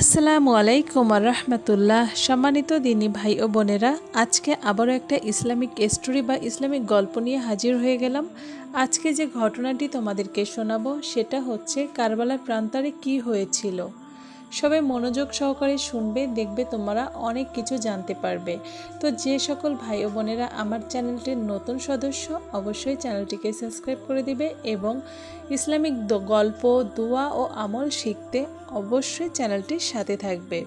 আসসালামু আলাইকুম রহমতুল্লাহ। সম্মানিত দিনী ভাই ও বোনেরা, আজকে আবারও একটা ইসলামিক স্টোরি বা ইসলামিক গল্প নিয়ে হাজির হয়ে গেলাম। আজকে যে ঘটনাটি তোমাদেরকে শোনাবো, সেটা হচ্ছে কারবালার প্রান্তরে কি হয়েছিল। সবাই মনোযোগ সহকারে শুনবে, দেখবে তোমরা অনেক কিছু জানতে পারবে। তো যে সকল ভাই ও বোনেরা আমার চ্যানেলটির নতুন সদস্য, অবশ্যই চ্যানেলটিকে সাবস্ক্রাইব করে দিবে এবং ইসলামিক গল্প, দোয়া ও আমল শিখতে অবশ্যই চ্যানেলটির সাথে থাকবে।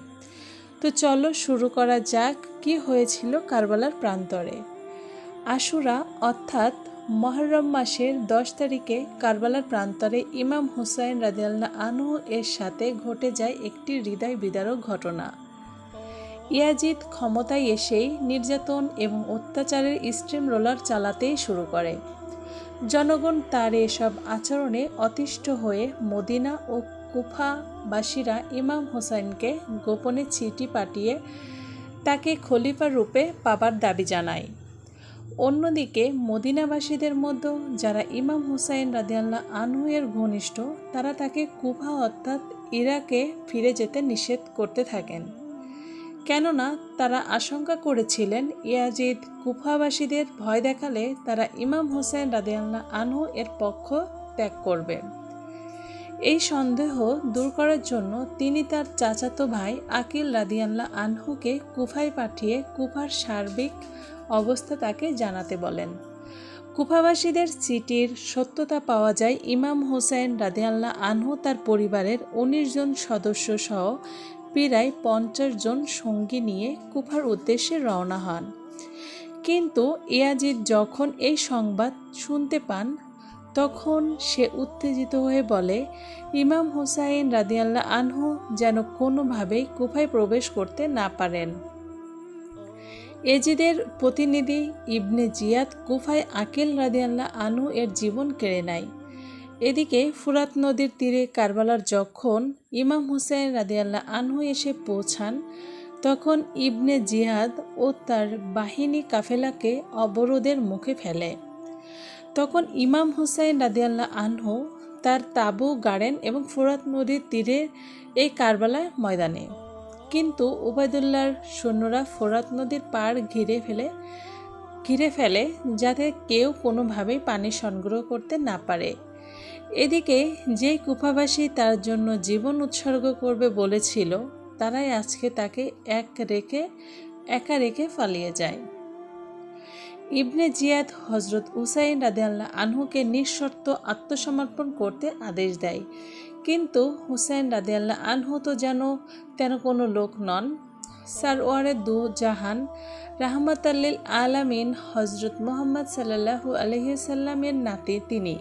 তো চলো শুরু করা যাক, কি হয়েছিল কারবালার প্রান্তরে। আশুরা, অর্থাৎ মহরম মাসের দশ তারিখে কারবালার প্রান্তরে ইমাম হুসাইন রাদিয়াল্লাহ আনহু এর সাথে ঘটে যায় একটি হৃদয় বিদারক ঘটনা। ইয়াজিদ ক্ষমতায় এসেই নির্যাতন এবং অত্যাচারের স্ট্রিম রোলার চালাতেই শুরু করে। জনগণ তার এসব আচরণে অতিষ্ঠ হয়ে মদিনা ও কুফাবাসীরা ইমাম হোসাইনকে গোপনে চিঠি পাঠিয়ে তাকে খলিফা রূপে পাবার দাবি জানায়। অন্যদিকে, মদিনাবাসীদের মধ্যে যারা ইমাম হুসাইন রাদিয়াল্লাহ আনহুয়ের ঘনিষ্ঠ, তারা তাকে কুফা অর্থাৎ ইরাকে ফিরে যেতে নিষেধ করতে থাকেন। কেননা, তারা আশঙ্কা করেছিলেন ইয়াজিদ কুফাবাসীদের ভয় দেখালে তারা ইমাম হোসেন রাদিয়াল্লাহ আনহু এর পক্ষ ত্যাগ করবে। এই সন্দেহ দূর করার জন্য তিনি তার চাচাতো ভাই আকিল রাদিয়াল্লাহ আনহুকে কুফায় পাঠিয়ে কুফার সার্বিক অবস্থা তাকে জানাতে বলেন। কুফাবাসীদের চিঠির সত্যতা পাওয়া যায় ইমাম হোসেন রাদিয়াল্লাহ আনহু তার পরিবারের উনিশ জন সদস্য সহ প্রায় পঞ্চাশ জন সঙ্গী নিয়ে কুফার উদ্দেশ্যে রওনা হন। কিন্তু ইয়াজিদ যখন এই সংবাদ শুনতে পান, তখন সে উত্তেজিত হয়ে বলে, ইমাম হুসাইন রাদিয়াল্লাহ আনহু যেন কোনোভাবেই কুফায় প্রবেশ করতে না পারেন। এজিদের প্রতিনিধি ইবনে জিয়াদ কুফায় আকিল রাদিয়াল্লাহ আনহু এর জীবন কেড়ে নেয়। এদিকে ফুরাত নদীর তীরে কারবালার যখন ইমাম হুসেন রাদিয়াল্লাহ আনহু এসে পৌঁছান, তখন ইবনে জিহাদ ও তার বাহিনী কাফেলাকে অবরোধের মুখে ফেলে। তখন ইমাম হুসাইন রাদিয়াল্লাহ আনহু তার তাঁবু গাড়েন এবং ফুরাত নদীর তীরে এই কারবালা ময়দানে কিন্তু উবায়দুল্লাহর সৈন্যরা ফোরাত নদীর পাড় ঘিরে ফেলে ঘিরে ফেলে যাতে কেউ কোনোভাবেই পানি সংগ্রহ করতে না পারে। এদিকে যে কুফাবাসী তার জন্য জীবন উৎসর্গ করবে বলেছিল, তারাই আজকে তাকে এক রেখে, একা রেখে পালিয়ে যায়। ইবনে জিয়াদ হজরত উসাইন রাদিয়াল্লাহ আনহুকে নিঃশর্ত আত্মসমর্পণ করতে আদেশ দেয়। কিন্তু হুসাইন রাদিয়াল্লাহ আনহু তো যেন তেন কোনো লোক নন। সারওয়ারে দু জাহান রাহমাত আল্লিল আলামিন হজরত মোহাম্মদ সাল্লাহু আলহিসাল্লামের নাতি তিনি।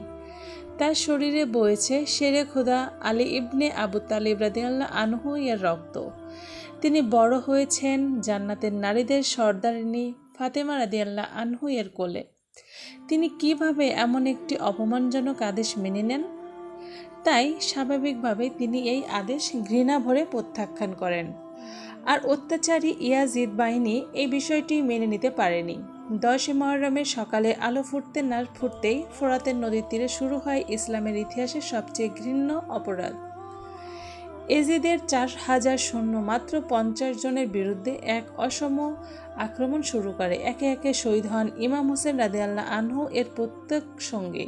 তার শরীরে বয়েছে শেরে খোদা আলী ইবনে আবু তালিব রাদিয়াল্লাহ আনহু এর রক্ত। তিনি বড় হয়েছেন জান্নাতের নারীদের সর্দারিনী ফাতেমা রাদিয়াল্লাহ আনহু এর কোলে। তিনি কীভাবে এমন একটি অপমানজনক আদেশ মেনে নেন? তাই স্বাভাবিকভাবে তিনি এই আদেশ ঘৃণা ভরে প্রত্যাখ্যান করেন। আর অত্যাচারী ইয়াজিদ বাহিনী এই বিষয়টি মেনে নিতে পারেনি। দশই মহরমের সকালে আলো ফুটতে না ফুটতেই ফোরাতের নদীর তীরে শুরু হয় ইসলামের ইতিহাসের সবচেয়ে ঘৃণ্য অপরাধ। এজিদের চার হাজার সৈন্য মাত্র পঞ্চাশ জনের বিরুদ্ধে এক অসম আক্রমণ শুরু করে। একে একে শহীদ হন ইমাম হোসেন রাদিয়াল্লাহ আনহু এর প্রত্যেক সঙ্গে।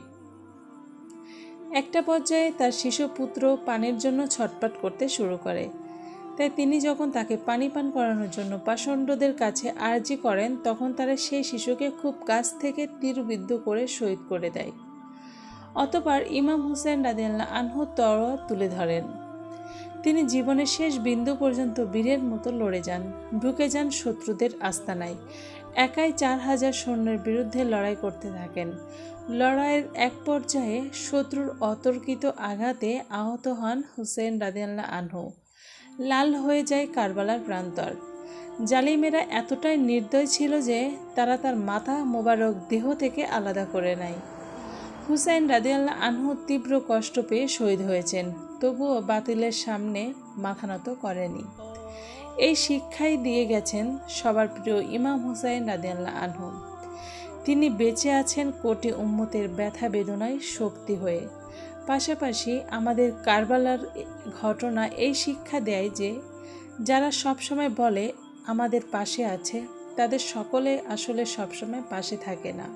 একটা পর্যায়ে তার শিশু পুত্র পানের জন্য ছটপট করতে শুরু করে। তাই তিনি যখন তাকে পানি পান করানোর জন্য পাষণ্ডদের কাছে আর্জি করেন, তখন তারা সেই শিশুকে খুব কাছ থেকে তীরবিদ্ধ করে শহীদ করে দেয়। অতপর ইমাম হুসেন রাদিয়াল্লাহ আনহু তরোয়ার তুলে ধরেন। তিনি জীবনের শেষ বিন্দু পর্যন্ত বীরের মতো লড়ে যান, ঢুকে যান শত্রুদের আস্তানায়। একাই চার হাজার সৈন্যের বিরুদ্ধে লড়াই করতে থাকেন। লড়াইয়ের এক পর্যায়ে শত্রুর অতর্কিত আঘাতে আহত হন হুসেন রাদিয়াল্লাহ আনহু। লাল হয়ে যায় কারবালার প্রান্তর। জালিমেরা এতটাই নির্দয় ছিল যে তারা তার মাথা মোবারক দেহ থেকে আলাদা করে নেয়। হুসাইন রাদিয়াল্লাহ আনহু তীব্র কষ্ট পেয়ে শহীদ হয়েছেন, তবুও বাতিলের সামনে মাথা নত করেনি। এই শিক্ষাই দিয়ে গেছেন সবার প্রিয় ইমাম হুসাইন রাদিয়াল্লাহ আনহু। তিনি বেঁচে আছেন কোটি উম্মতের ব্যথা বেদনায় শক্তি হয়ে। পাশাপাশি আমাদের কারবালার ঘটনা এই শিক্ষা দেয় যে, যারা সবসময় বলে আমাদের পাশে আছে, তাদের সকলে আসলে সবসময় পাশে থাকে না।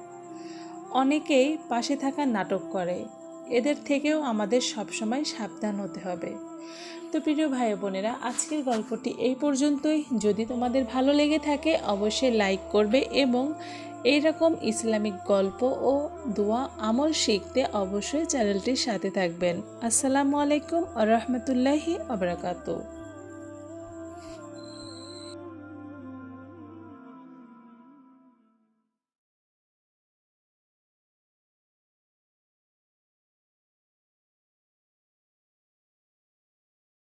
অনেকেই পাশে থাকার নাটক করে। এদের থেকেও আমাদের সবসময় সাবধান হতে হবে। তো প্রিয় ভাই বোনেরা, আজকের গল্পটি এই পর্যন্তই। যদি তোমাদের ভালো লেগে থাকে, অবশ্যই লাইক করবে এবং এইরকম ইসলামিক গল্প ও দোয়া আমল শিখতে অবশ্যই চ্যানেলটির সাথে থাকবেন। আসসালামু আলাইকুম আ রহমতুল্লাহি আবরাকাতু